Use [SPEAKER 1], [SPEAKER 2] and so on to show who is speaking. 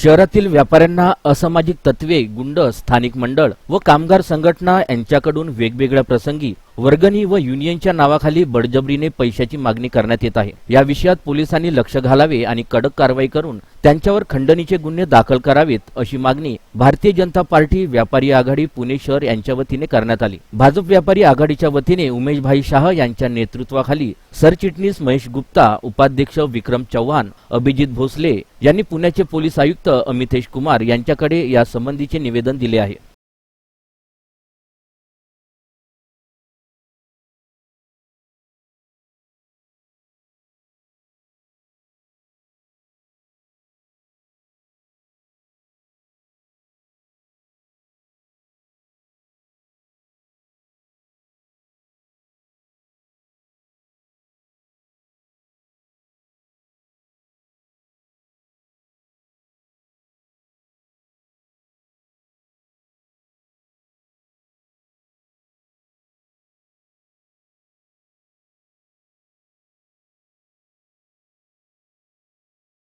[SPEAKER 1] शहरातील व्यापाऱ्यांना असामाजिक तत्वे गुंड स्थानिक मंडळ व कामगार संघटना यांच्याकडून वेगवेगळ्या प्रसंगी वर्गणी व युनियनच्या नावाखाली बळजबरीने पैशाची मागणी करण्यात येत आहे. या विषयात पोलिसांनी लक्ष घालावे आणि कडक कारवाई करून त्यांच्यावर खंडणीचे गुन्हे दाखल करावेत अशी मागणी भारतीय जनता पार्टी व्यापारी आघाडी पुणे शहर यांच्या वतीने करण्यात आली. भाजप व्यापारी आघाडीच्या वतीने उमेशभाई शाह यांच्या नेतृत्वाखाली सरचिटणीस महेश गुप्ता उपाध्यक्ष विक्रम चव्हाण अभिजित भोसले यांनी पुण्याचे पोलीस आयुक्त अमितेश कुमार यांच्याकडे या संबंधीचे निवेदन दिले आहे.